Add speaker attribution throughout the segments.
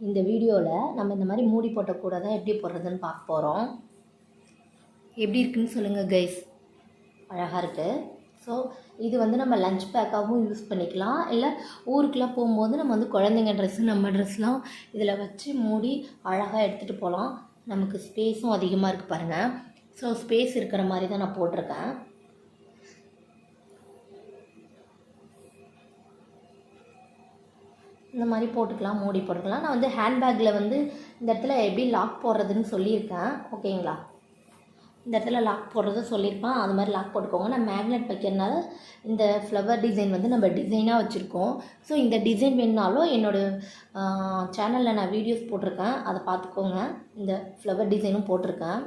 Speaker 1: இந்த வீடியோவில் நம்ம இந்த மாதிரி மூடி போட்ட கூட தான் எப்படி போடுறதுன்னு பார்க்க போகிறோம் எப்படி இருக்குன்னு சொல்லுங்கள் கைஸ் அழகாக இருக்குது ஸோ இது வந்து நம்ம லஞ்ச் பேக்காகவும் யூஸ் பண்ணிக்கலாம். இல்லை ஊருக்குலாம் போகும்போது நம்ம வந்து குழந்தைங்க ட்ரெஸ்ஸு நம்ம ட்ரெஸ்லாம் இதில் வச்சு மூடி அழகாக எடுத்துகிட்டு போகலாம் நமக்கு ஸ்பேஸும் அதிகமாக இருக்குது பாருங்கள் ஸோ ஸ்பேஸ் இருக்கிற மாதிரி தான் நான் போட்டிருக்கேன். இந்த மாதிரி போட்டுக்கலாம் மூடி போட்டுக்கலாம். நான் வந்து ஹேண்ட்பேக்கில் வந்து இந்த இடத்துல எப்படி லாக் போடுறதுன்னு சொல்லியிருக்கேன். ஓகேங்களா? இந்த இடத்துல லாக் போடுறது சொல்லியிருப்பேன். அது மாதிரி லாக் போட்டுக்கோங்க. நான் மேக்னெட் வைக்கிறதுனால இந்த ஃப்ளவர் டிசைன் வந்து நம்ம டிசைனாக வச்சுருக்கோம். ஸோ இந்த டிசைன் வேணுனாலும் என்னோடய சேனலில் நான் வீடியோஸ் போட்டிருக்கேன். அதை பார்த்துக்கோங்க. இந்த ஃப்ளவர் டிசைனும் போட்டிருக்கேன்.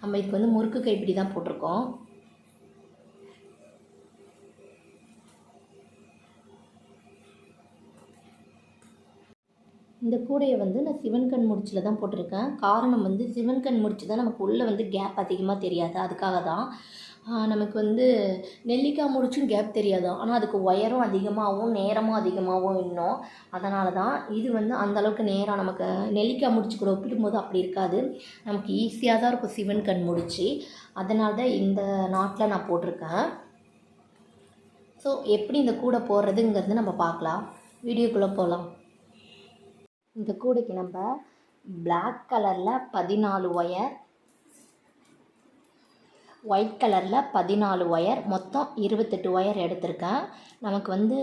Speaker 1: நம்ம இதுக்கு வந்து முறுக்கு கைப்பிடி தான் போட்டிருக்கோம். இந்த கூடையை வந்து நான் சிவன் கண் முடிச்சில் தான் போட்டிருக்கேன். காரணம் வந்து சிவன் கண் முடிச்சு தான் நமக்கு உள்ளே வந்து கேப் அதிகமாக தெரியாது. அதுக்காக தான் நமக்கு வந்து நெல்லிக்காய் முடிச்சும் கேப் தெரியாது. ஆனால் அதுக்கு ஒயரும் அதிகமாகவும் நேரமும் அதிகமாகவும் இன்னும். அதனால தான் இது வந்து அந்த அளவுக்கு நேரம் நமக்கு நெல்லிக்காய் முடிச்சு கூட ஒப்பிடும்போது அப்படி இருக்காது. நமக்கு ஈஸியாக தான் இருக்கும் சிவன் கண் முடிச்சு. அதனால தான் இந்த நாட்டில் நான் போட்டிருக்கேன். ஸோ எப்படி இந்த கூடை போடுறதுங்கிறது நம்ம பார்க்கலாம். வீடியோக்குள்ளே போகலாம். இந்த கூடைக்கு நம்ம பிளாக் கலரில் பதினாலு ஒயர் ஒயிட் கலரில் பதினாலு ஒயர் மொத்தம் இருபத்தெட்டு ஒயர் எடுத்திருக்கேன். நமக்கு வந்து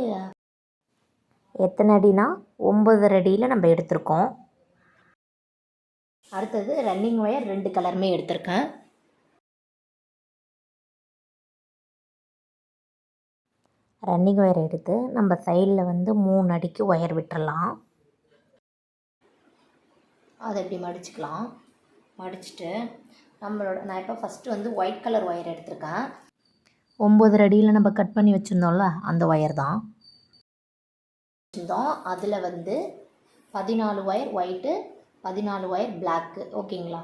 Speaker 1: எத்தனை அடினா ஒம்பது அடியில் நம்ம எடுத்திருக்கோம். அடுத்தது ரன்னிங் ஒயர் ரெண்டு கலருமே எடுத்திருக்கேன். ரன்னிங் ஒயர் எடுத்து நம்ம சைடில் வந்து மூணு அடிக்கு ஒயர் விட்டுறலாம். அதை இப்படி மடிச்சுக்கலாம். மடிச்சுட்டு நம்மளோட நான் இப்போ ஃபஸ்ட்டு வந்து ஒயிட் கலர் ஒயர் எடுத்திருக்கேன். ஒம்பது அடியில் நம்ம கட் பண்ணி வச்சுருந்தோம்ல அந்த ஒயர் தான். வச்சுருந்தோம். அதில் வந்து பதினாலு ஒயர் ஒயிட்டு பதினாலு ஒயர் பிளாக்கு ஓகேங்களா?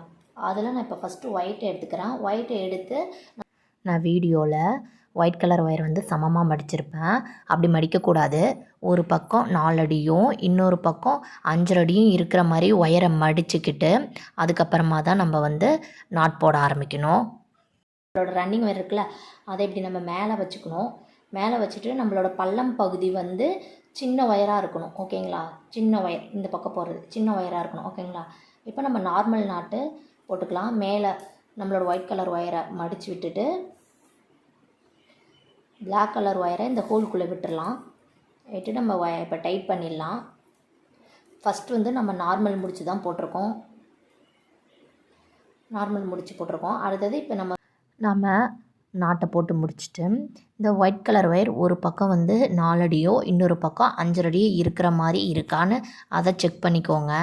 Speaker 1: அதில் நான் இப்போ ஃபஸ்ட்டு ஒயிட்டை எடுத்துக்கிறேன். ஒயிட்டை எடுத்து நான் வீடியோவில் ஒயிட் கலர் ஒயர் வந்து சமமாக மடிச்சிருப்பேன். அப்படி மடிக்கக்கூடாது. ஒரு பக்கம் நாலடியும் இன்னொரு பக்கம் அஞ்சரை அடியும் இருக்கிற மாதிரி ஒயரை மடிச்சுக்கிட்டு அதுக்கப்புறமா தான் நம்ம வந்து நாட் போட ஆரம்பிக்கணும். நம்மளோட ரன்னிங் ஒயர் இருக்குல்ல அதை இப்படி நம்ம மேலே வச்சுக்கணும். மேலே வச்சுட்டு நம்மளோட பள்ளம் பகுதி வந்து சின்ன ஒயராக இருக்கணும். ஓகேங்களா சின்ன ஒயர் இந்த பக்கம் போகிறது சின்ன ஒயராக இருக்கணும். ஓகேங்களா இப்போ நம்ம நார்மல் நாட்டு போட்டுக்கலாம். மேலே நம்மளோட ஒயிட் கலர் ஒயரை மடித்து விட்டுட்டு பிளாக் கலர் ஒயரை இந்த ஹோல்குள்ளே விட்டுடலாம் விட்டு நம்ம ஒய இப்போ டைட் பண்ணிடலாம். ஃபஸ்ட் வந்து நம்ம நார்மல் முடிச்சு தான் போட்டிருக்கோம். நார்மல் முடிச்சு போட்டிருக்கோம். அடுத்தது இப்போ நம்ம நம்ம நாட்டை போட்டு முடிச்சுட்டு இந்த ஒயிட் கலர் ஒயர் ஒரு பக்கம் வந்து நாலடியோ இன்னொரு பக்கம் அஞ்சரடியோ இருக்கிற மாதிரி இருக்கான்னு அதை செக் பண்ணிக்கோங்க.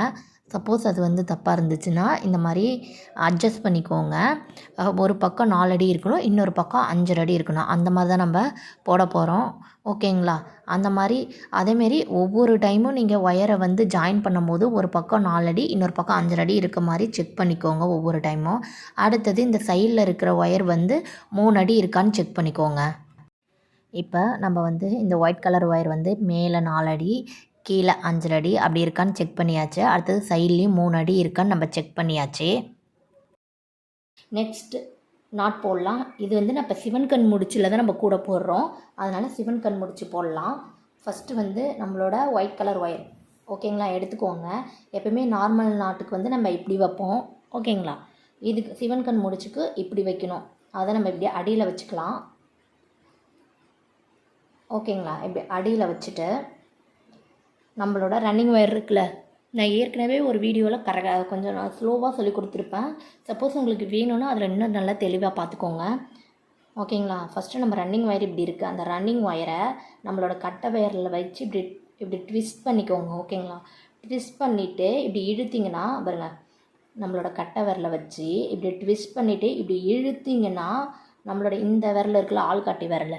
Speaker 1: சப்போஸ் அது வந்து தப்பாக இருந்துச்சுன்னா இந்த மாதிரி அட்ஜஸ்ட் பண்ணிக்கோங்க. ஒரு பக்கம் நாலடி இருக்கணும் இன்னொரு பக்கம் அஞ்சரை அடி இருக்கணும். அந்த மாதிரி தான் நம்ம போட போகிறோம் ஓகேங்களா அந்த மாதிரி அதேமாரி ஒவ்வொரு டைமும் நீங்கள் ஒயரை வந்து ஜாயின் பண்ணும்போது ஒரு பக்கம் நாலடி இன்னொரு பக்கம் அஞ்சரை அடி இருக்க மாதிரி செக் பண்ணிக்கோங்க ஒவ்வொரு டைமும் அடுத்தது இந்த சைடில் இருக்கிற ஒயர் வந்து மூணு அடி இருக்கான்னு செக் பண்ணிக்கோங்க. இப்போ நம்ம வந்து இந்த ஒயிட் கலர் ஒயர் வந்து மேலே நாலு அடி கீழே அஞ்சரை அடி அப்படி இருக்கான்னு செக் பண்ணியாச்சு. அடுத்தது சைட்லேயும் மூணு அடி இருக்கான்னு நம்ம செக் பண்ணியாச்சு. நெக்ஸ்ட் நாட் போடலாம். இது வந்து நம்ம இப்போ சிவன் கண் முடிச்சில் தான் நம்ம கூட போடுறோம். அதனால் சிவன் கண் முடிச்சு போடலாம். ஃபஸ்ட்டு வந்து நம்மளோட ஒயிட் கலர் ஒயர் ஓகேங்களா எடுத்துக்கோங்க. எப்பயுமே நார்மல் நாட்டுக்கு வந்து நம்ம இப்படி வைப்போம். ஓகேங்களா இதுக்கு சிவன் கண் முடிச்சுக்கு இப்படி வைக்கணும். அதை நம்ம இப்படி அடியில் வச்சுக்கலாம். ஓகேங்களா இப்படி அடியில் வச்சுட்டு நம்மளோட ரன்னிங் ஒயர் இருக்குல்ல? நான் ஏற்கனவே ஒரு வீடியோவில் கரெக்ட் கொஞ்சம் நான் ஸ்லோவாக சொல்லி கொடுத்துருப்பேன். சப்போஸ் உங்களுக்கு வேணும்னா அதில் இன்னும் நல்லா தெளிவாக பார்த்துக்கோங்க ஓகேங்களா ஃபஸ்ட்டு நம்ம ரன்னிங் ஒயர் இப்படி இருக்குது அந்த ரன்னிங் ஒயரை நம்மளோட கட்டை ஒயரில் வச்சு இப்படி இப்படி ட்விஸ்ட் பண்ணிக்கோங்க. ஓகேங்களா ட்விஸ்ட் பண்ணிவிட்டு இப்படி இழுத்திங்கன்னா பாருங்க. நம்மளோட கட்டை விரலை வச்சு இப்படி ட்விஸ்ட் பண்ணிவிட்டு இப்படி இழுத்திங்கன்னா நம்மளோட இந்த விரல் இருக்குல்ல ஆள்காட்டி விரல்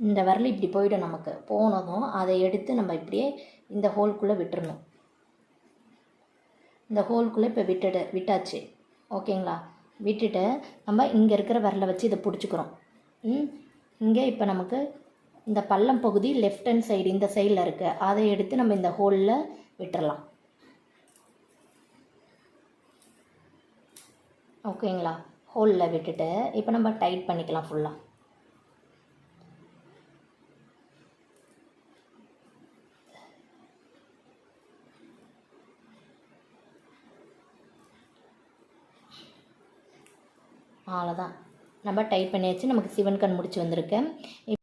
Speaker 1: இந்த விரல் இப்படி போயிடும் நமக்கு. போனதும் அதை எடுத்து நம்ம இப்படியே இந்த ஹோல்குள்ளே விட்டுறணும். இந்த ஹோல்குள்ளே இப்போ விட்டுட விட்டாச்சு. ஓகேங்களா விட்டுட்டு நம்ம இங்கே இருக்கிற விரலை வச்சு இதை பிடிச்சிக்கிறோம். ம்? இங்கே இப்போ நமக்கு இந்த பள்ளம் பகுதி லெஃப்ட் ஹேண்ட் சைடு இந்த சைடில் இருக்குது அதை எடுத்து நம்ம இந்த ஹோலில் விட்டுறலாம். ஓகேங்களா ஹோலில் விட்டுட்டு இப்போ நம்ம டைட் பண்ணிக்கலாம் ஃபுல்லாக அவ்வளோதான் நம்ம டைப் பண்ணியாச்சு நமக்கு சிவன் கண் முடிச்சு வந்திருக்கேன் இப்-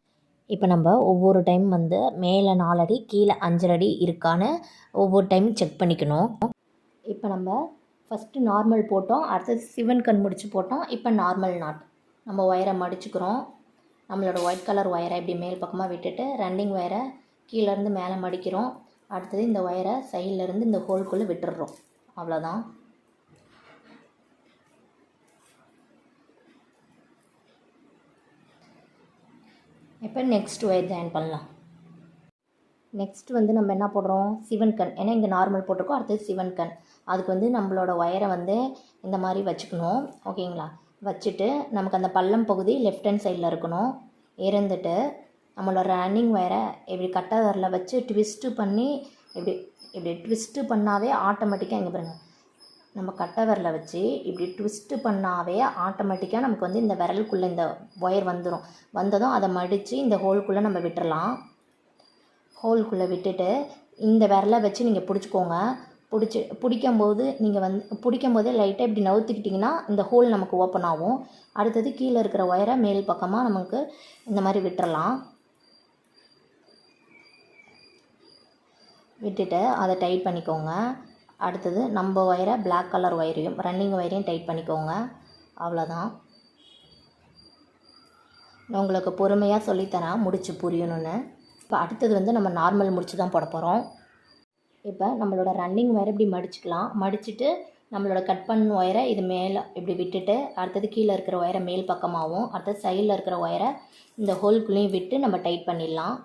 Speaker 1: இப்போ நம்ம ஒவ்வொரு டைம் வந்து மேலே நாலடி கீழே அஞ்சரை இருக்கான்னு ஒவ்வொரு டைம் செக் பண்ணிக்கணும். இப்போ நம்ம ஃபஸ்ட்டு நார்மல் போட்டோம் அடுத்தது சிவன் கண் முடிச்சு போட்டோம். இப்போ நார்மல் நாட் நம்ம ஒயரை மடிச்சுக்கிறோம். நம்மளோட ஒயிட் கலர் ஒயரை இப்படி மேல் பக்கமாக விட்டுட்டு ரன்னிங் ஒயரை கீழேருந்து மேலே மடிக்கிறோம். அடுத்தது இந்த ஒயரை சைட்லேருந்து இந்த ஹோல்குள்ளே விட்டுடுறோம் அவ்வளோதான் இப்போ நெக்ஸ்ட் ஒயர் ஜாயின் பண்ணலாம். நெக்ஸ்ட் வந்து நம்ம என்ன போடுறோம்? சிவன் கண். ஏன்னா இங்கே நார்மல் போட்டிருக்கோம். அடுத்தது சிவன் கண். அதுக்கு வந்து நம்மளோட ஒயரை வந்து இந்த மாதிரி வச்சுக்கணும். ஓகேங்களா வச்சுட்டு நமக்கு அந்த பள்ளம் பகுதி லெஃப்ட் ஹேண்ட் சைடில் இருக்கணும். இருந்துட்டு நம்மளோட ரன்னிங் ஒயரை இப்படி கட்டாதரில் வச்சு ட்விஸ்ட்டு பண்ணி இப்படி இப்படி ட்விஸ்ட்டு பண்ணாவே ஆட்டோமேட்டிக்காக இங்கே பாருங்கள் நம்ம கட்டை விரலை வச்சு இப்படி ட்விஸ்ட்டு பண்ணாவே ஆட்டோமேட்டிக்காக நமக்கு வந்து இந்த விரலுக்குள்ளே இந்த ஒயர் வந்துடும் வந்ததும் அதை மடித்து இந்த ஹோல்குள்ளே நம்ம விட்டுறலாம். ஹோல்குள்ளே விட்டுட்டு இந்த விரலை வச்சு நீங்கள் பிடிச்சிக்கோங்க. பிடிச்சி பிடிக்கும்போது நீங்கள் வந்து பிடிக்கும்போதே லைட்டாக இப்படி நவுத்திக்கிட்டிங்கன்னா இந்த ஹோல் நமக்கு ஓப்பன் ஆகும். அடுத்தது கீழே இருக்கிற ஒயரை மேல் பக்கமாக நமக்கு இந்த மாதிரி விட்டுறலாம். விட்டுட்டு அதை டைட் பண்ணிக்கோங்க. அடுத்தது நம்ம ஒயரை பிளாக் கலர் ஒயரையும் ரன்னிங் ஒயரையும் டைட் பண்ணிக்கோங்க. அவ்வளோதான் நான் உங்களுக்கு பொறுமையாக சொல்லித்தரேன் முடிச்சு புரியணும்னு. இப்போ அடுத்தது வந்து நம்ம நார்மல் முடிச்சு தான் போட போகிறோம் இப்போ நம்மளோட ரன்னிங் ஒயரை இப்படி மடிச்சுக்கலாம். மடிச்சுட்டு நம்மளோட கட் பண்ண ஒயரை இது மேலே இப்படி விட்டுட்டு அடுத்தது கீழே இருக்கிற ஒயரை மேல் பக்கமாகவும் அடுத்தது சைடில் இருக்கிற ஒயரை இந்த ஹோல்குள்ளேயும் விட்டு நம்ம டைட் பண்ணிடலாம்.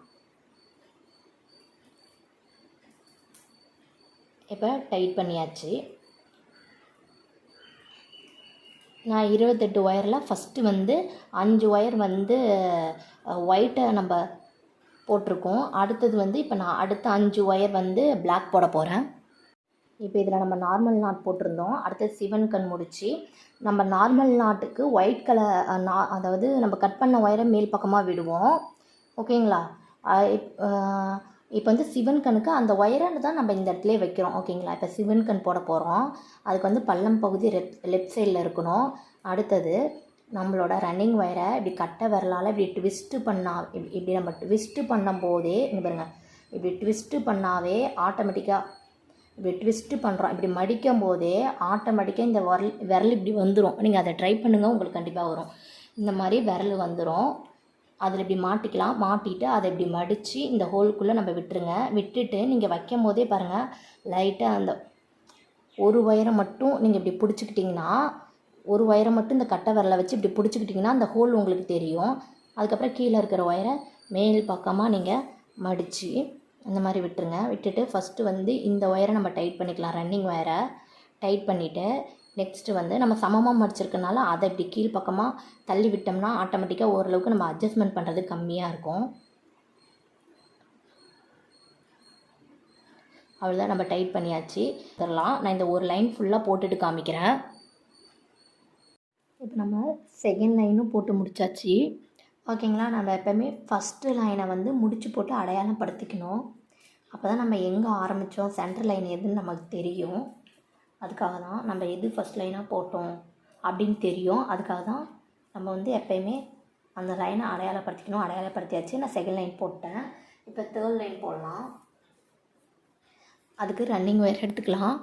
Speaker 1: இப்போ டைட் பண்ணியாச்சு. நான் இருபத்தெட்டு ஒயரில் ஃபஸ்ட்டு வந்து அஞ்சு ஒயர் வந்து ஒயிட்டை நம்ம போட்டிருக்கோம். அடுத்தது வந்து இப்போ நான் அடுத்த அஞ்சு ஒயர் வந்து பிளாக் போட போகிறேன் இப்போ இதில் நம்ம நார்மல் நாட் போட்டிருந்தோம். அடுத்தது சிவன் கண் முடிச்சு நம்ம நார்மல் நாட்டுக்கு ஒயிட் கலர் நா அதாவது நம்ம கட் பண்ண ஒயரை மேல் பக்கமாக விடுவோம். ஓகேங்களா இப்- இப்போ வந்து சிவன் கண்ணுக்கு அந்த ஒயரை தான் நம்ம இந்த இடத்துல வைக்கிறோம் ஓகேங்களா? இப்போ சிவன் கண் போட போகிறோம் அதுக்கு வந்து பள்ளம் பகுதி லெஃப்ட் லெஃப்ட் சைடில் இருக்கணும். அடுத்தது நம்மளோட ரன்னிங் ஒயரை இப்படி கட்டை விரலால் இப்படி ட்விஸ்ட்டு பண்ணால் இப்படி இப்படி நம்ம ட்விஸ்ட்டு பண்ணும்போதே இங்க பாருங்க. இப்படி ட்விஸ்ட்டு பண்ணாவே ஆட்டோமேட்டிக்காக இப்படி ட்விஸ்ட்டு பண்ணுறோம் இப்படி மடிக்கும் போதே ஆட்டோமேட்டிக்காக இந்த விரல் விரல் இப்படி வந்துடும் நீங்கள் அதை ட்ரை பண்ணுங்கள் உங்களுக்கு கண்டிப்பாக வரும். இந்த மாதிரி விரல் வந்துடும் அதில் இப்படி மாட்டிக்கலாம். மாட்டிட்டு அதை இப்படி மடித்து இந்த ஹோல்குள்ளே நம்ம விட்டுருங்க. விட்டுட்டு நீங்கள் வைக்கும் போதே பாருங்கள் லைட்டாக அந்த ஒரு ஒயரை மட்டும் நீங்கள் இப்படி பிடிச்சிக்கிட்டிங்கன்னா ஒரு ஒயரை மட்டும் இந்த கட்டை விரலை வச்சு இப்படி பிடிச்சிக்கிட்டிங்கன்னா அந்த ஹோல் உங்களுக்கு தெரியும். அதுக்கப்புறம் கீழே இருக்கிற ஒயரை மேல் பக்கமாக நீங்கள் மடித்து அந்த மாதிரி விட்டுருங்க. விட்டுட்டு ஃபஸ்ட்டு வந்து இந்த ஒயரை நம்ம டைட் பண்ணிக்கலாம். ரன்னிங் ஒயரை டைட் பண்ணிவிட்டு நெக்ஸ்ட்டு வந்து நம்ம சமமாக மடிச்சிருக்கனால அதை இப்படி கீழ் பக்கமாக தள்ளி விட்டோம்னா ஆட்டோமேட்டிக்காக ஓரளவுக்கு நம்ம அட்ஜஸ்ட்மெண்ட் பண்ணுறது கம்மியாக இருக்கும். அவ்வளோதான் நம்ம டைட் பண்ணியாச்சு. தரலாம். நான் இந்த ஒரு லைன் ஃபுல்லாக போட்டுட்டு காமிக்கிறேன். இப்போ நம்ம செகண்ட் லைனும் போட்டு முடிச்சாச்சு. ஓகேங்களா? நம்ம எப்போவுமே ஃபஸ்ட்டு லைனை வந்து முடிச்சு போட்டு அடையாளம் படுத்திக்கணும் அப்போ தான் நம்ம எங்கே ஆரம்பித்தோம் சென்டர் லைன் எதுன்னு நமக்கு தெரியும். அதுக்காக தான் நம்ம எது ஃபஸ்ட் லைனாக போட்டோம் அப்படின்னு தெரியும். அதுக்காக தான் நம்ம வந்து எப்போயுமே அந்த லைனை அடையாளப்படுத்திக்கணும் அடையாளப்படுத்தியாச்சு. நான் செகண்ட் லைன் போட்டேன். இப்போ தேர்ட் லைன் போடலாம். அதுக்கு ரன்னிங் ஒயர் எடுத்துக்கலாம்.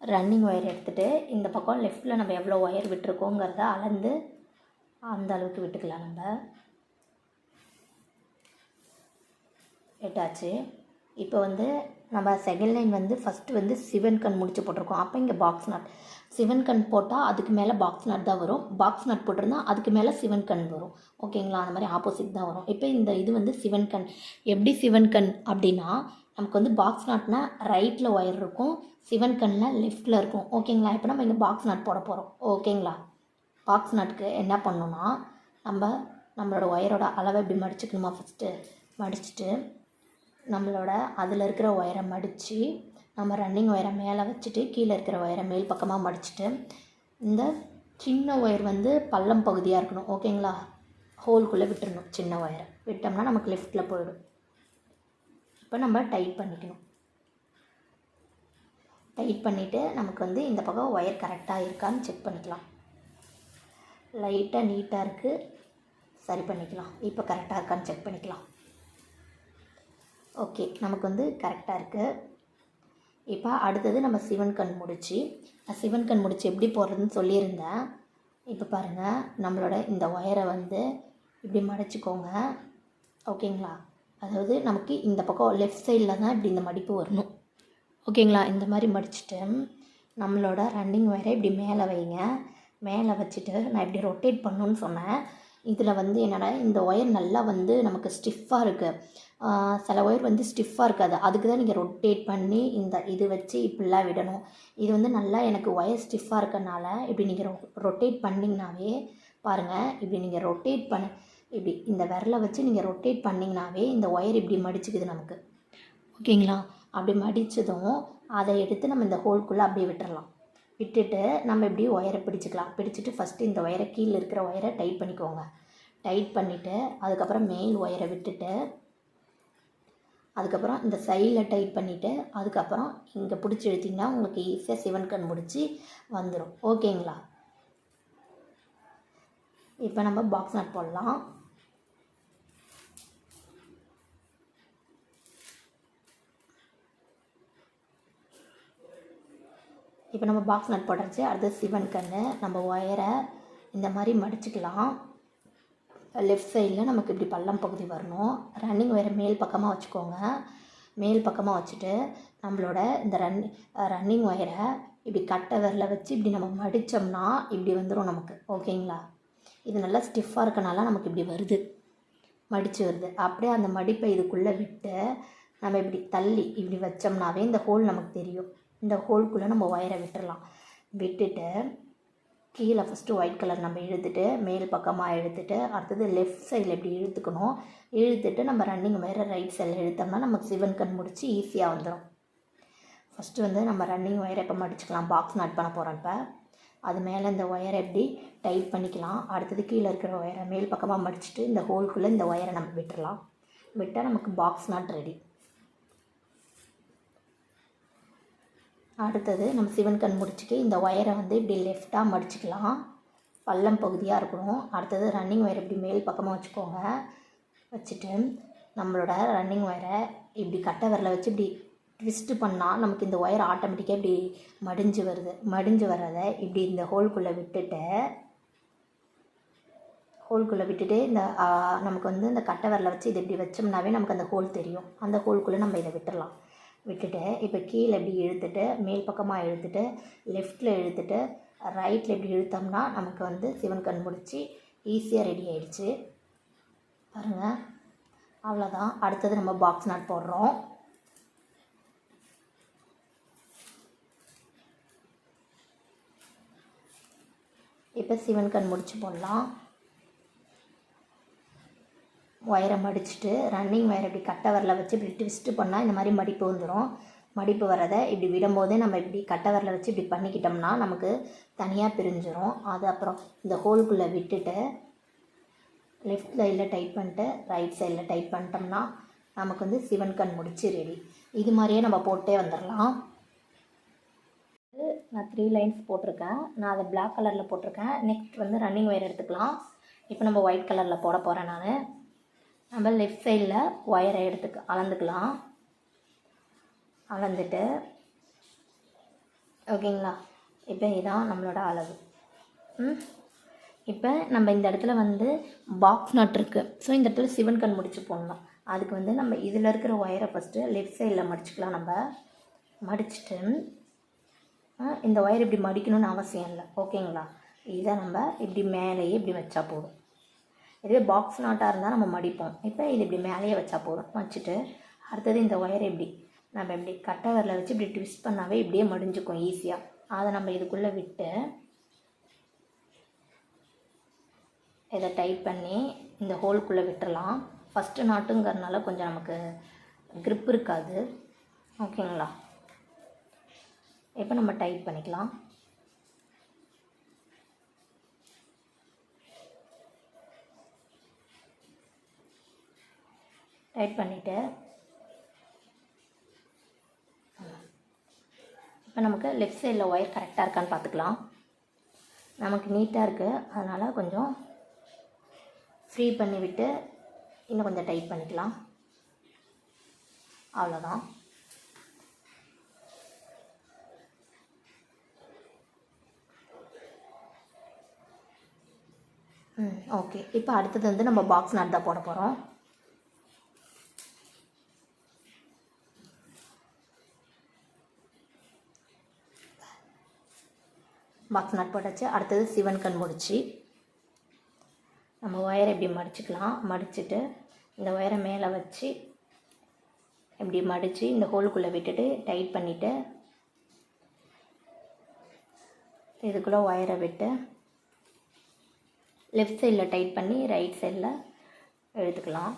Speaker 1: ரன்னிங் ஒயர் எடுத்துகிட்டு இந்த பக்கம் லெஃப்ட்டில் நம்ம எவ்வளோ ஒயர் விட்டுருக்கோங்கிறத அளந்து அந்த அளவுக்கு விட்டுக்கலாம் நம்ம. எட்டாச்சு. இப்போ வந்து நம்ம செகண்ட் லைன் வந்து ஃபஸ்ட்டு வந்து சிவன் கண் முடிச்சு போட்டிருக்கோம். அப்போ இங்கே பாக்ஸ் நாட் சிவன் கண் போட்டால் அதுக்கு மேலே பாக்ஸ் நாட் தான் வரும். பாக்ஸ் நாட் போட்டிருந்தா அதுக்கு மேலே சிவன் கண் வரும். ஓகேங்களா அந்த மாதிரி ஆப்போசிட் தான் வரும். இப்போ இந்த இது வந்து சிவன் கண் எப்படி சிவன் கண் அப்படின்னா நமக்கு வந்து பாக்ஸ் நாட்னா ரைட்டில் ஒயர் இருக்கும். சிவன் கண்ணில் லெஃப்ட்டில் இருக்கும். ஓகேங்களா இப்போ நம்ம இங்கே பாக்ஸ் நாட் போட போகிறோம் ஓகேங்களா பாக்ஸ் நாட்டுக்கு என்ன பண்ணணும்னா நம்ம நம்மளோட ஒயரோட அளவை இப்படி மடிச்சுக்கணுமா ஃபஸ்ட்டு மடிச்சுட்டு நம்மளோட அதில் இருக்கிற ஒயரை மடித்து நம்ம ரன்னிங் ஒயரை மேலே வச்சுட்டு கீழே இருக்கிற ஒயரை மேல் பக்கமாக மடிச்சுட்டு இந்த சின்ன ஒயர் வந்து பள்ளம் பகுதியாக இருக்கணும் ஓகேங்களா ஹோல்குள்ளே விட்டுறணும் சின்ன ஒயரை விட்டோம்னா நமக்கு லெஃப்ட்டில் போயிடும். இப்போ நம்ம டைட் பண்ணிக்கணும். டைட் பண்ணிவிட்டு நமக்கு வந்து இந்த பக்கம் ஒயர் கரெக்டாக இருக்கான்னு செக் பண்ணிக்கலாம். லைட்டாக நீட்டாக இருக்குது சரி பண்ணிக்கலாம். இப்போ கரெக்டாக இருக்கான்னு செக் பண்ணிக்கலாம். ஓகே நமக்கு வந்து கரெக்டாக இருக்குது இப்போ அடுத்தது நம்ம சிவன் கண் முடிச்சு. நான் சிவன் கண் முடிச்சு எப்படி போடுறதுன்னு சொல்லியிருந்தேன். இப்போ பாருங்கள் நம்மளோட இந்த ஒயரை வந்து இப்படி மடிச்சுக்கோங்க. ஓகேங்களா? அதாவது நமக்கு இந்த பக்கம் லெஃப்ட் சைடில் தான் இப்படி இந்த மடிப்பு வரணும். ஓகேங்களா? இந்த மாதிரி மடிச்சுட்டு நம்மளோட ரன்னிங் ஒயரை இப்படி மேலே வைங்க. மேலே வச்சுட்டு நான் இப்படி ரொட்டேட் பண்ணணுன்னு சொன்னேன். இதில் வந்து என்னடா இந்த ஒயர் நல்லா வந்து நமக்கு ஸ்டிஃபாக இருக்குது சில ஒயர் வந்து ஸ்டிஃபாக இருக்காது. அதுக்கு தான் நீங்கள் ரொட்டேட் பண்ணி இந்த இது வச்சு இப்படிலாம் விடணும். இது வந்து நல்லா எனக்கு ஒயர் ஸ்டிஃபாக இருக்கனால இப்படி நீங்கள் ரொ ரொட்டேட் பண்ணிங்கனாவே பாருங்கள் இப்படி நீங்கள் ரொட்டேட் பண்ண இப்படி இந்த விரலை வச்சு நீங்கள் ரொட்டேட் பண்ணிங்கனாவே இந்த ஒயர் இப்படி மடிச்சுக்குது நமக்கு. ஓகேங்களா? அப்படி மடித்ததும் அதை எடுத்து நம்ம இந்த ஹோல்குள்ளே அப்படியே விட்டுறலாம். விட்டுட்டு நம்ம இப்படி ஒயரை பிடிச்சிக்கலாம். பிடிச்சிட்டு ஃபஸ்ட்டு இந்த ஒயரை கீழே இருக்கிற ஒயரை டைட் பண்ணிக்கோங்க. டைட் பண்ணிவிட்டு அதுக்கப்புறம் மேல் ஒயரை விட்டுட்டு அதுக்கப்புறம் இந்த சைடில் டைட் பண்ணிவிட்டு அதுக்கப்புறம் இங்கே பிடிச்சி இழுத்திங்கன்னா உங்களுக்கு ஈஸியாக சிவன் கண் முடிச்சு வந்துடும் ஓகேங்களா? இப்போ நம்ம பாக்ஸ் நட் போடலாம். இப்போ நம்ம பாக்ஸ் நட் போடுறச்சு அடுத்து சிவன் கன்று நம்ம ஒயரை இந்த மாதிரி மடிச்சுக்கலாம். லெஃப்ட் சைடில் நமக்கு இப்படி பள்ளம் பகுதி வரணும். ரன்னிங் ஒயரை மேல் பக்கமாக வச்சுக்கோங்க. மேல் பக்கமாக வச்சுட்டு நம்மளோட இந்த ரன் ரன்னிங் ஒயரை இப்படி கட்டை விரல வச்சு இப்படி நம்ம மடித்தோம்னா இப்படி வந்துடும் நமக்கு. ஓகேங்களா இது நல்லா ஸ்டிஃபாக இருக்கனால நமக்கு இப்படி வருது. மடித்து வருது. அப்படியே அந்த மடிப்பை இதுக்குள்ளே விட்டு நம்ம இப்படி தள்ளி இப்படி வச்சோம்னாவே இந்த ஹோல் நமக்கு தெரியும். இந்த ஹோல்குள்ளே நம்ம ஒயரை விட்டுறலாம். விட்டுட்டு கீழே ஃபஸ்ட்டு ஒயிட் கலர் நம்ம இழுத்துட்டு மேல் பக்கமாக இழுத்துட்டு அடுத்தது லெஃப்ட் சைடில் இப்படி இழுத்துக்கணும் இழுத்துட்டு நம்ம ரன்னிங் வயரை ரைட் சைடில் இழுத்தோம்னா நமக்கு சிவன் கண் முடிச்சு ஈஸியாக வந்துடும் ஃபஸ்ட்டு வந்து நம்ம ரன்னிங் ஒயரை இப்போ மடிச்சுக்கலாம் பாக்ஸ் நாட் பண்ண போகிறோம் இப்போ. அது மேலே இந்த ஒயரை எப்படி டைட் பண்ணிக்கலாம் அடுத்தது கீழே இருக்கிற ஒயரை மேல் பக்கமாக மடிச்சுட்டு இந்த ஹோல்குள்ளே இந்த ஒயரை நம்ம விட்டுறலாம். விட்டால் நமக்கு பாக்ஸ் நாட் ரெடி அடுத்தது நம்ம சிவன் கண் முடிச்சுட்டு இந்த ஒயரை வந்து இப்படி லெஃப்டாக மடிச்சுக்கலாம். பள்ளம் பகுதியாக இருக்கணும். அடுத்தது ரன்னிங் ஒயர் இப்படி மேல் பக்கமாக வச்சுக்கோங்க. வச்சுட்டு நம்மளோட ரன்னிங் ஒயரை இப்படி கட்டை விரல வச்சு இப்படி ட்விஸ்ட்டு பண்ணால் நமக்கு இந்த ஒயர் ஆட்டோமேட்டிக்காக இப்படி மடிஞ்சு வருது. மடிஞ்சு வர்றதை இப்படி இந்த ஹோல்குள்ளே விட்டுட்டு ஹோல்குள்ளே விட்டுட்டு இந்த நமக்கு வந்து இந்த கட்டை விரலை வச்சு இதை இப்படி வச்சோம்னாவே நமக்கு அந்த ஹோல் தெரியும். அந்த ஹோல்குள்ளே நம்ம இதை விட்டுடலாம் விட்டுட்டு இப்போ கீழே இப்படி இழுத்துட்டு மேல் பக்கமாக இழுத்துட்டு லெஃப்ட்டில் இழுத்துட்டு ரைட்டில் இப்படி இழுத்தோம்னா நமக்கு வந்து சிவன் கண் முடிச்சு ஈஸியாக ரெடி ஆயிடுச்சு. பாருங்கள் அவ்வளோதான் அடுத்தது நம்ம பாக்ஸ் நாட் போடுறோம். இப்போ சிவன் கண் முடிச்சு போடலாம். ஒயரை மடிச்சுட்டு ரன்னிங் ஒயர் இப்படி கட்டை வரல வச்சு இப்படி ட்விஸ்ட்டு பண்ணால் இந்த மாதிரி மடிப்பு வந்துடும் மடிப்பு வரதை இப்படி விடும்போதே நம்ம இப்படி கட்டை வரல வச்சு இப்படி பண்ணிக்கிட்டோம்னா நமக்கு தனியாக பிரிஞ்சிடும் அது அப்புறம் இந்த ஹோல்குள்ளே விட்டுட்டு லெஃப்ட் சைடில் டைட் பண்ணிட்டு ரைட் சைடில் டைட் பண்ணிட்டோம்னா நமக்கு வந்து சிவன் கண் முடிச்சு ரெடி இது மாதிரியே நம்ம போட்டே வந்துடலாம். நான் த்ரீ லைன்ஸ் போட்டிருக்கேன். நான் அதை பிளாக் கலரில் போட்டிருக்கேன். நெக்ஸ்ட் வந்து ரன்னிங் ஒயர் எடுத்துக்கலாம். இப்போ நம்ம ஒயிட் கலரில் போட போகிறேன் நான். நம்ம லெஃப்ட் சைடில் ஒயரை எடுத்துக்க அளந்துக்கலாம். அளந்துட்டு ஓகேங்களா? இப்போ இதான் நம்மளோட அளவு. இப்போ நம்ம இந்த இடத்துல வந்து பாக்ஸ் நட் இருக்குது ஸோ இந்த இடத்துல சிவன் கண் முடிச்சு போடணும். அதுக்கு வந்து நம்ம இதில் இருக்கிற ஒயரை ஃபஸ்ட்டு லெஃப்ட் சைடில் மடிச்சுக்கலாம் நம்ம. மடிச்சுட்டு இந்த ஒயர் இப்படி மடிக்கணும்னு அவசியம் இல்லை. ஓகேங்களா? இதை நம்ம இப்படி மேலேயே இப்படி வச்சா போதும். இதுவே பாக்ஸ் நாட்டாக இருந்தால் நம்ம மடிப்போம். இப்போ இது இப்படி மேலேயே வச்சா போதும். வச்சுட்டு அடுத்தது இந்த ஒயர் இப்படி. நம்ம இப்படி கட்டை வரல வச்சு இப்படி ட்விஸ்ட் பண்ணாவே இப்படியே மடிஞ்சுக்கும் ஈஸியாக அதை நம்ம இதுக்குள்ளே விட்டு இதை டைட் பண்ணி இந்த ஹோல்குள்ளே விட்டுறலாம். ஃபஸ்ட்டு நாட்டுங்கிறதுனால கொஞ்சம் நமக்கு க்ரிப் இருக்காது. ஓகேங்களா இப்போ நம்ம டைட் பண்ணிக்கலாம். டைட் பண்ணிவிட்டு இப்போ நமக்கு லெஃப்ட் சைடில் ஒயர் கரெக்டாக இருக்கான்னு பார்த்துக்கலாம் நமக்கு நீட்டாக இருக்குது அதனால் கொஞ்சம் ஃப்ரீ பண்ணிவிட்டு இன்னும் கொஞ்சம் டைட் பண்ணிக்கலாம். அவ்வளோதான் ம் ஓகே இப்போ அடுத்தது வந்து நம்ம பாக்ஸ் நட் தான் போட போகிறோம் பாக்ஸ் நட் போட்டாச்சு. அடுத்தது சிவன் கண் முடிச்சு. நம்ம ஒயரை இப்படி மடிச்சுக்கலாம். மடிச்சுட்டு இந்த ஒயரை மேலே வச்சு இப்படி மடித்து இந்த ஹோலுக்குள்ளே விட்டுட்டு டைட் பண்ணிவிட்டு இதுக்குள்ளே ஒயரை விட்டு லெஃப்ட் சைடில் டைட் பண்ணி ரைட் சைடில் எடுத்துக்கலாம்.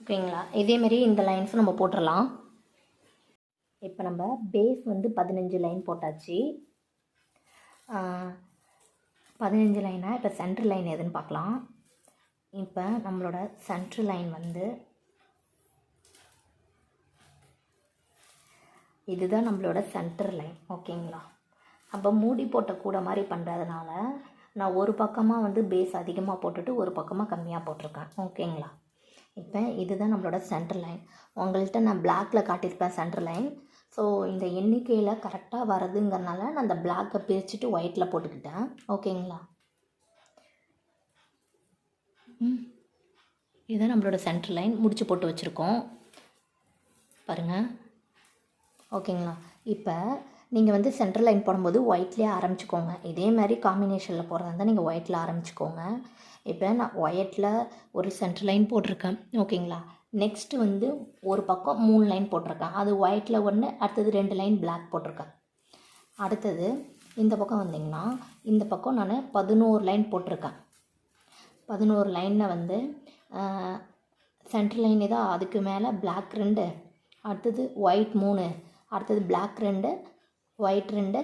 Speaker 1: ஓகேங்களா? இதேமாரி இந்த லைன்ஸும் நம்ம போட்டுடலாம் இப்போ நம்ம பேஸ் வந்து பதினஞ்சு லைன் போட்டாச்சு. பதினஞ்சு லைனாக இப்போ சென்ட்ரு லைன் எதுன்னு பார்க்கலாம். இப்போ நம்மளோட சென்ட்ரு லைன் வந்து இதுதான் நம்மளோட சென்டர் லைன் ஓகேங்களா அப்போ மூடி போட்ட கூட மாதிரி பண்ணுறதுனால நான் ஒரு பக்கமாக வந்து பேஸ் அதிகமாக போட்டுட்டு ஒரு பக்கமாக கம்மியாக போட்டிருக்கேன் ஓகேங்களா இப்போ இதுதான் நம்மளோட சென்டர் லைன் உங்கள்கிட்ட நான் பிளாக்ல காட்டியிருப்பேன் சென்டர் லைன் ஸோ இந்த எண்ணிக்கையில் கரெக்டாக வரதுங்கிறனால நான் அந்த பிளாக்கை பிரிச்சுட்டு ஒயிட்டில் போட்டுக்கிட்டேன். ஓகேங்களா ம். இதுதான் நம்மளோட சென்டர் லைன் முடிச்சு போட்டு வச்சுருக்கோம். பாருங்கள் ஓகேங்களா இப்போ நீங்கள் வந்து சென்டர் லைன் போடும்போது ஒயிட்லேயே ஆரம்பிச்சுக்கோங்க. இதே மாதிரி காம்பினேஷனில் போகிறதா இருந்தால் நீங்கள் ஒயிட்டில் ஆரம்பிச்சுக்கோங்க. இப்போ நான் ஒயிட்டில் ஒரு சென்டர் லைன் போட்டிருக்கேன். ஓகேங்களா நெக்ஸ்ட்டு வந்து ஒரு பக்கம் மூணு லைன் போட்டிருக்கேன் அது ஒயிட்டில் ஒன்று அடுத்தது ரெண்டு லைன் பிளாக் போட்டிருக்கேன் அடுத்தது இந்த பக்கம் வந்திங்கன்னா இந்த பக்கம் நான் பதினோரு லைன் போட்டிருக்கேன் பதினோரு லைனில் வந்து சென்ட்ரல் லைன் தான் அதுக்கு மேலே பிளாக் ரெண்டு அடுத்தது ஒயிட் மூணு அடுத்தது பிளாக் ரெண்டு ஒயிட் ரெண்டு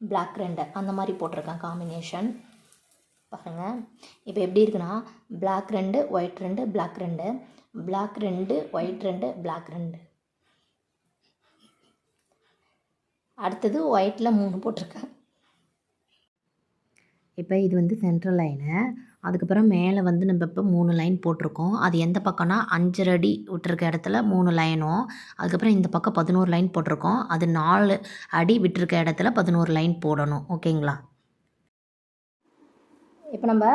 Speaker 1: பிளாக் ரெண்டு. அந்த மாதிரி போட்டிருக்கேன் காம்பினேஷன் பாருங்கள் இப்போ எப்படி இருக்குன்னா பிளாக் ரெண்டு ஒயிட் ரெண்டு பிளாக் ரெண்டு. பிளாக் ரெண்டு ஒயிட் ரெண்டு பிளாக் ரெண்டு. அடுத்தது ஒயிட்டில் மூணு போட்டிருக்கேன். இப்போ இது வந்து சென்ட்ரல் லைனு அதுக்கப்புறம் மேலே வந்து நம்ம இப்போ மூணு லைன் போட்டிருக்கோம். அது எந்த பக்கம்னா அஞ்சரை அடி விட்டுருக்க இடத்துல மூணு லைனும் அதுக்கப்புறம் இந்த பக்கம் பதினோரு லைன் போட்டிருக்கோம். அது நாலு அடி விட்டுருக்க இடத்துல பதினோரு லைன் போடணும். ஓகேங்களா? இப்போ நம்ம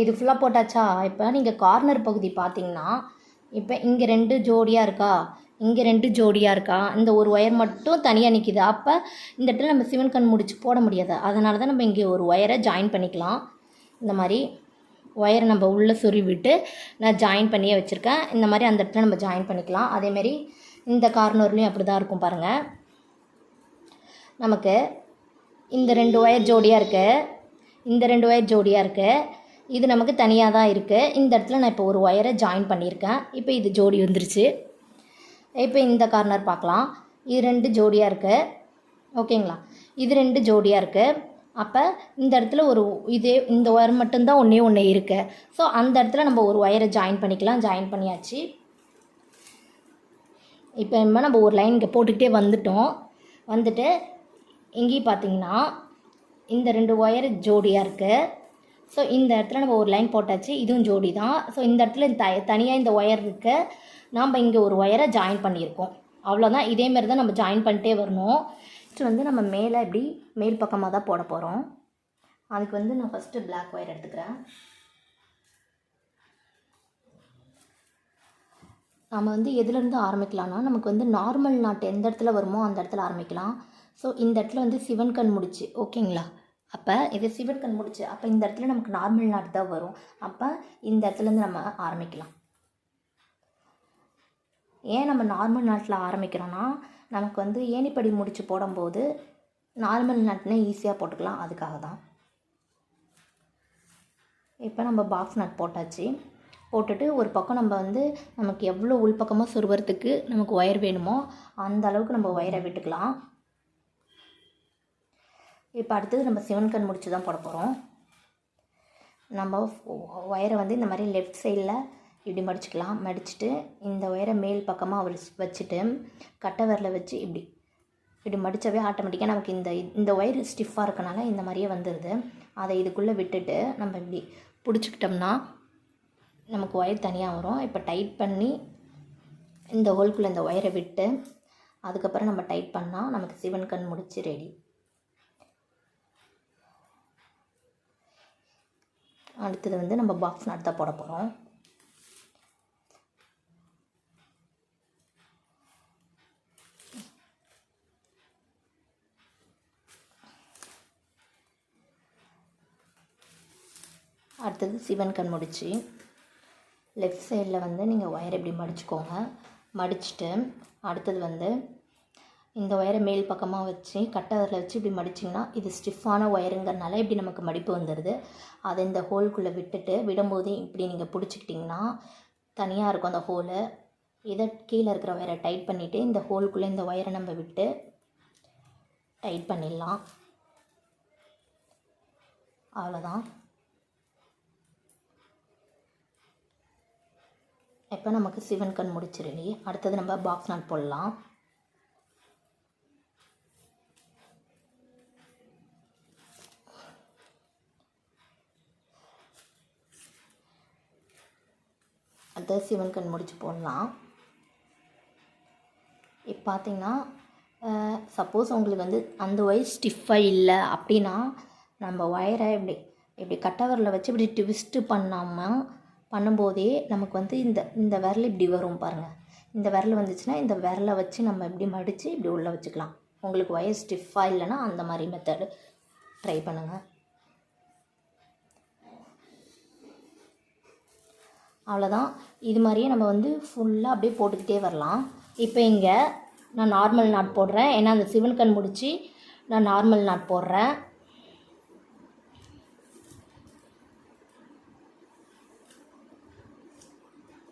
Speaker 1: இது ஃபுல்லாக போட்டாச்சா? இப்போ நீங்கள் கார்னர் பகுதி பார்த்தீங்கன்னா இப்போ இங்கே ரெண்டு ஜோடியாக இருக்கா? இங்கே ரெண்டு ஜோடியாக இருக்கா? இந்த ஒரு ஒயர் மட்டும் தனியாக நிற்கிது அப்போ இந்த இடத்துல நம்ம சிவன் கண் முடிச்சு போட முடியாது. அதனால தான் நம்ம இங்கே ஒரு ஒயரை ஜாயின் பண்ணிக்கலாம். இந்த மாதிரி ஒயரை நம்ம உள்ளே சொருவிட்டு நான் ஜாயின் பண்ணியே வச்சுருக்கேன். இந்த மாதிரி அந்த இடத்துல நம்ம ஜாயின் பண்ணிக்கலாம். அதேமாரி இந்த கார்னர்லேயும் அப்படி தான் இருக்கும் பாருங்கள் நமக்கு இந்த ரெண்டு ஒயர் ஜோடியாக இருக்குது இந்த ரெண்டு ஒயர் ஜோடியாக இருக்குது இது நமக்கு தனியாக தான் இருக்குது இந்த இடத்துல நான் இப்போ ஒரு ஒயரை ஜாயின் பண்ணியிருக்கேன். இப்போ இது ஜோடி வந்துருச்சு. இப்போ இந்த கார்னர் பார்க்கலாம். இது ரெண்டு ஜோடியாக இருக்குது ஓகேங்களா இது ரெண்டு ஜோடியாக இருக்குது அப்போ இந்த இடத்துல ஒரு இதே இந்த ஒயர் மட்டும்தான் ஒன்றே ஒன்று இருக்கு. ஸோ அந்த இடத்துல நம்ம ஒரு ஒயரை ஜாயின் பண்ணிக்கலாம். ஜாயின் பண்ணியாச்சு. இப்போ நம்ம நம்ம ஒரு லைன் இங்கே போட்டுக்கிட்டே வந்துட்டோம். வந்துட்டு இங்கேயும் பார்த்தீங்கன்னா இந்த ரெண்டு ஒயர் ஜோடியாக இருக்குது ஸோ இந்த இடத்துல நம்ம ஒரு லைன் போட்டாச்சு. இதுவும் ஜோடி தான் ஸோ இந்த இடத்துல த தனியாக இந்த ஒயர் இருக்க. நாம் இங்கே ஒரு ஒயரை ஜாயின் பண்ணியிருக்கோம். அவ்வளோதான் இதேமாரி தான் நம்ம ஜாயின் பண்ணிட்டே வரணும். ஃபஸ்ட்டு வந்து நம்ம மேலே இப்படி மேல் பக்கமாக தான் போட போகிறோம் அதுக்கு வந்து நான் ஃபஸ்ட்டு பிளாக் ஒயர் எடுத்துக்கிறேன். நம்ம வந்து எதுலேருந்து ஆரம்பிக்கலாம்னா நமக்கு வந்து நார்மல் நாட்டு எந்த இடத்துல வருமோ அந்த இடத்துல ஆரம்பிக்கலாம். ஸோ இந்த இடத்துல வந்து சிவன் கண் முடிச்சு. ஓகேங்களா அப்போ இது சிவன் கண் முடிச்சு அப்போ இந்த இடத்துல நமக்கு நார்மல் நாட் தான் வரும். அப்போ இந்த இடத்துலேருந்து நம்ம ஆரம்பிக்கலாம். ஏன் நம்ம நார்மல் நாட்டில் ஆரம்பிக்கிறோன்னா நமக்கு வந்து ஏணிப்படி முடிச்சு போடும்போது நார்மல் நட்னே ஈஸியாக போட்டுக்கலாம். அதுக்காக தான். இப்போ நம்ம பாக்ஸ் நட் போட்டாச்சு. போட்டுட்டு ஒரு பக்கம் நம்ம வந்து நமக்கு எவ்வளோ உள்பக்கமாக சொருவறதுக்கு நமக்கு ஒயர் வேணுமோ அந்த அளவுக்கு நம்ம ஒயரை விட்டுக்கலாம். இப்போ அடுத்தது நம்ம சிவன் கண் முடிச்சு தான் போட போகிறோம் நம்ம ஒயரை வந்து இந்த மாதிரி லெஃப்ட் சைடில் இப்படி மடிச்சுக்கலாம். மடிச்சுட்டு இந்த ஒயரை மேல் பக்கமாக வச்சுட்டு கட்டை விரல வச்சு இப்படி இப்படி மடித்தாவே ஆட்டோமேட்டிக்காக நமக்கு இந்த இந்த ஒயர் ஸ்டிஃபாக இருக்கனால இந்த மாதிரியே வந்துடுது அதை இதுக்குள்ளே விட்டுட்டு நம்ம இப்படி பிடிச்சிக்கிட்டோம்னா நமக்கு ஒயர் தனியாக வரும். இப்போ டைட் பண்ணி இந்த ஹோல்குள்ளே இந்த ஒயரை விட்டு அதுக்கப்புறம் நம்ம டைட் பண்ணால் நமக்கு சிவன் கண் முடிச்சு ரெடி அடுத்தது வந்து நம்ம பாக்ஸ் நாட் தான் போட போகிறோம் அடுத்தது சிவன் கண் முடிச்சு. லெஃப்ட் சைடில் வந்து நீங்கள் ஒயர் எப்படி மடிச்சுக்கோங்க. மடிச்சுட்டு அடுத்தது வந்து இந்த ஒயரை மேல் பக்கமாக வச்சு கட்டரில் வச்சு இப்படி மடிச்சிங்கன்னா இது ஸ்டிஃபான ஒயருங்கிறனால இப்படி நமக்கு மடிப்பு வந்துடுது அதை இந்த ஹோல்குள்ளே விட்டுட்டு விடும்போது இப்படி நீங்கள் பிடிச்சிக்கிட்டிங்கன்னா தனியாக இருக்கும் அந்த ஹோலு. இதை கீழே இருக்கிற ஒயரை டைட் பண்ணிவிட்டு இந்த ஹோல்குள்ளே இந்த ஒயரை நம்ம விட்டு டைட் பண்ணிடலாம். அவ்வளோதான். இப்போ நமக்கு சிவன் கண் முடிச்சிருவி அடுத்தது நம்ம பாக்ஸ் நாட் போடலாம். அடுத்தது சிவன் கண் முடிச்சு போடலாம். இப்போ பார்த்தீங்கன்னா சப்போஸ் உங்களுக்கு வந்து அந்த ஒயர் ஸ்டிஃபாக இல்லை அப்படின்னா நம்ம ஒயரை இப்படி இப்படி கட்டவரில் வச்சு இப்படி ட்விஸ்ட்டு பண்ணாமல் பண்ணும்போதே நமக்கு வந்து இந்த இந்த விரல் இப்படி வரும் பாருங்கள் இந்த விரல் வந்துச்சுன்னா இந்த விரலை வச்சு நம்ம இப்படி மடித்து இப்படி உள்ளே வச்சுக்கலாம். உங்களுக்கு ஒயர் ஸ்டிஃபாக இல்லைன்னா அந்த மாதிரி மெத்தடு ட்ரை பண்ணுங்கள் அவ்வளோதான் இது மாதிரியே நம்ம வந்து ஃபுல்லாக அப்படியே போட்டுக்கிட்டே வரலாம். இப்போ இங்கே நான் நார்மல் நாட் போடுறேன். ஏன்னா அந்த சிவன் கண் முடித்து நான் நார்மல் நாட் போடுறேன்.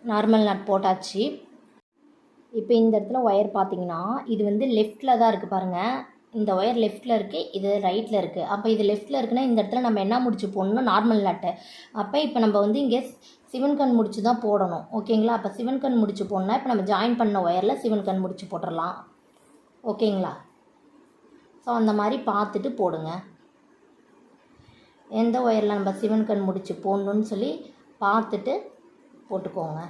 Speaker 1: நார்மல் நாட் போட்டாச்சு. இப்போ இந்த இடத்துல ஒயர் பார்த்தீங்கன்னா இது வந்து லெஃப்ட்டில் தான் இருக்குது பாருங்கள் இந்த ஒயர் லெஃப்ட்டில் இருக்குது இது ரைட்டில் இருக்குது அப்போ இது லெஃப்ட்டில் இருக்குன்னா இந்த இடத்துல நம்ம என்ன முடிச்சு போடணும்? நார்மல் நாட்டை. அப்போ இப்போ நம்ம வந்து இங்கே சிவன் கண் முடிச்சு தான் போடணும். ஓகேங்களா அப்போ சிவன் கண் முடிச்சு போடணும்னா இப்போ நம்ம ஜாயின் பண்ண ஒயரில் சிவன் கண் முடிச்சு போட்டுடலாம். ஓகேங்களா ஸோ அந்த மாதிரி பார்த்துட்டு போடுங்க. எந்த ஒயரில் நம்ம சிவன் கண் முடிச்சு போடணுன்னு சொல்லி பார்த்துட்டு போட்டுக்கோங்க.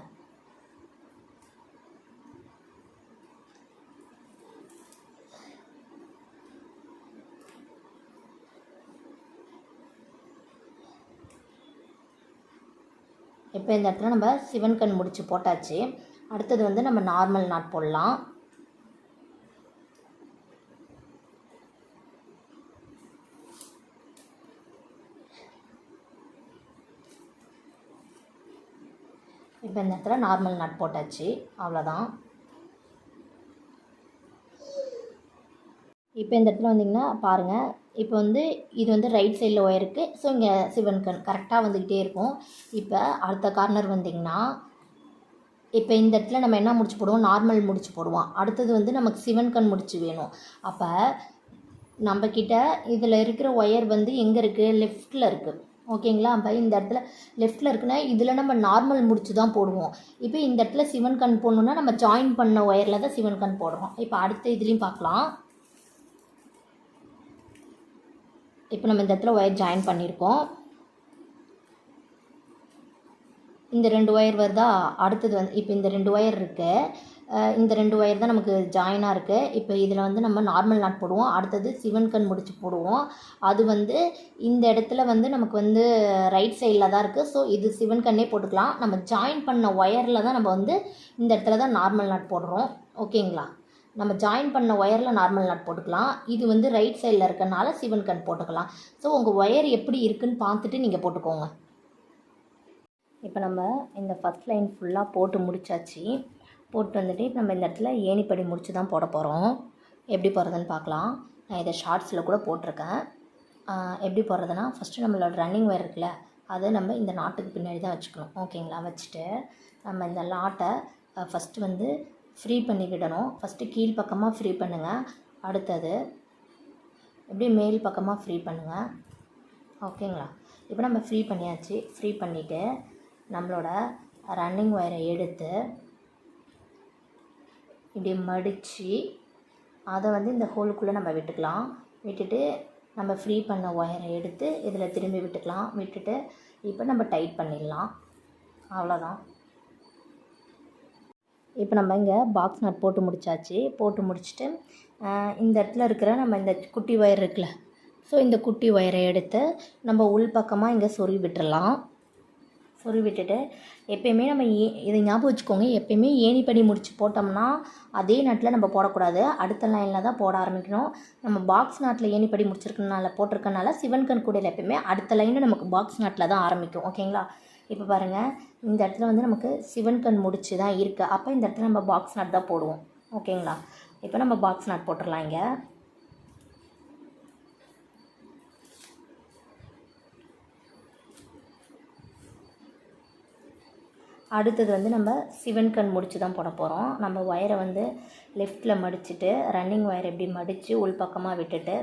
Speaker 1: இப்போ இந்த இடத்துல நம்ம சிவன் கண் முடிச்சு போட்டாச்சு. அடுத்தது வந்து நம்ம நார்மல் நாட் போடலாம். இப்போ இந்த இடத்துல நார்மல் நட் போட்டாச்சு. அவ்வளோதான் இப்போ இந்த இடத்துல வந்தீங்கன்னா பாருங்கள் இப்போ வந்து இது வந்து ரைட் சைடில் ஒயருக்கு ஸோ இங்கே சிவன் கண் கரெக்டாக வந்துக்கிட்டே இருக்கும். இப்போ அடுத்த கார்னர் வந்தீங்கன்னா இப்போ இந்த இடத்துல நம்ம என்ன முடிச்சு போடுவோம்? நார்மல் முடிச்சு போடுவோம். அடுத்தது வந்து நமக்கு சிவன் கண் முடிச்சு வேணும். அப்போ நம்மக்கிட்ட இதில் இருக்கிற ஒயர் வந்து எங்கே இருக்குது லெஃப்ட்டில் இருக்குது ஓகேங்களா அப்போ இந்த இடத்துல லெஃப்ட்டில் இருக்குன்னா இதில் நம்ம நார்மல் முடிச்சு தான் போடுவோம். இப்போ இந்த இடத்துல சிவன் கண் போடணுன்னா நம்ம ஜாயின் பண்ண ஒயரில் தான் சிவன் கண் போடுறோம். இப்போ அடுத்த இதுலேயும் பார்க்கலாம். இப்போ நம்ம இந்த இடத்துல ஒயர் ஜாயின் பண்ணியிருக்கோம் இந்த ரெண்டு ஒயர் வருதா? அடுத்தது வந்து இப்போ இந்த ரெண்டு ஒயர் இருக்குது இந்த ரெண்டு ஒயர் தான் நமக்கு ஜாயினாக இருக்குது இப்போ இதில் வந்து நம்ம நார்மல் நாட் போடுவோம். அடுத்தது சிவன் கண் முடிச்சு போடுவோம். அது வந்து இந்த இடத்துல வந்து நமக்கு வந்து ரைட் சைடில் தான் இருக்குது ஸோ இது சிவன் கண்ணே போட்டுக்கலாம். நம்ம ஜாயின் பண்ண ஒயரில் தான் நம்ம வந்து இந்த இடத்துல தான் நார்மல் நாட் போடுறோம். ஓகேங்களா நம்ம ஜாயின் பண்ண ஒயரில் நார்மல் நாட் போட்டுக்கலாம். இது வந்து ரைட் சைடில் இருக்கனால சிவன் கண் போட்டுக்கலாம். ஸோ உங்கள் ஒயர் எப்படி இருக்குன்னு பார்த்துட்டு நீங்கள் போட்டுக்கோங்க. இப்போ நம்ம இந்த ஃபஸ்ட் லைன் ஃபுல்லாக போட்டு முடிச்சாச்சு. போட்டு வந்துட்டு இப்போ நம்ம இந்த இடத்துல ஏணிப்படி முடிச்சு தான் போட போகிறோம் எப்படி போடுறதுன்னு பார்க்கலாம். நான் இதை ஷார்ட்ஸில் கூட போட்டிருக்கேன். எப்படி போடுறதுன்னா ஃபஸ்ட்டு நம்மளோட ரன்னிங் ஒயர் இருக்குல்ல அதை நம்ம இந்த நாட்டுக்கு பின்னாடி தான் வச்சுக்கணும். ஓகேங்களா வச்சுட்டு நம்ம இந்த லாட்டை ஃபஸ்ட்டு வந்து ஃப்ரீ பண்ணி விடணும் ஃபஸ்ட்டு கீழ் பக்கமாக ஃப்ரீ பண்ணுங்கள் அடுத்தது அப்படியே மேல் பக்கமாக ஃப்ரீ பண்ணுங்கள் ஓகேங்களா? இப்போ நம்ம ஃப்ரீ பண்ணியாச்சு. ஃப்ரீ பண்ணிவிட்டு நம்மளோட ரன்னிங் ஒயரை எடுத்து இப்படி மடித்து அதை வந்து இந்த ஹோலுக்குள்ளே நம்ம விட்டுக்கலாம். விட்டுட்டு நம்ம ஃப்ரீ பண்ண ஒயரை எடுத்து இதில் திரும்பி விட்டுக்கலாம். விட்டுட்டு இப்போ நம்ம டைட் பண்ணிடலாம். அவ்வளோதான். இப்போ நம்ம இங்கே பாக்ஸ் நட் போட்டு முடிச்சாச்சு. போட்டு முடிச்சுட்டு இந்த இடத்துல இருக்கிற நம்ம இந்த குட்டி ஒயர் இருக்குல்ல ஸோ இந்த குட்டி ஒயரை எடுத்து நம்ம உள் பக்கமாக இங்கே சொறி விட்டுறலாம். சொறி விட்டுட்டு எப்பயுமே நம்ம ஏ இதை ஞாபகம் வச்சுக்கோங்க. எப்பயுமே ஏணிப்படி முடிச்சு போட்டோம்னா அதே நட்டில் நம்ம போடக்கூடாது. அடுத்த லைனில் தான் போட ஆரம்பிக்கணும். நம்ம பாக்ஸ் நாட்டில் ஏணிப்படி முடிச்சிருக்கனால போட்டிருக்கனால சிவன் கண் கூடையில் எப்பயுமே அடுத்த லைனில் நமக்கு பாக்ஸ் நாட்டில் தான் ஆரம்பிக்கும். ஓகேங்களா? இப்போ பாருங்கள் இந்த இடத்துல வந்து நமக்கு சிவன் கண் முடிச்சு தான் இருக்குது அப்போ இந்த இடத்துல நம்ம பாக்ஸ் நாட் தான் போடுவோம். ஓகேங்களா இப்போ நம்ம பாக்ஸ் நாட் போட்டுடலாம் இங்கே. அடுத்தது வந்து நம்ம சிவன் கண் முடிச்சு தான் போட போகிறோம் நம்ம ஒயரை வந்து லெஃப்டில் மடிச்சுட்டு ரன்னிங் ஒயர் எப்படி மடித்து உள்பக்கமாக விட்டுட்டு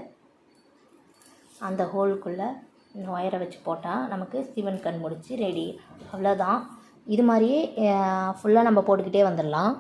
Speaker 1: அந்த ஹோலுக்குள்ளே இந்த ஒயரை வச்சு போட்டால் நமக்கு சிவன் கண் முடிச்சு ரெடி அவ்வளோதான் இது மாதிரியே ஃபுல்லாக நம்ம போட்டுக்கிட்டே வந்துடலாம்.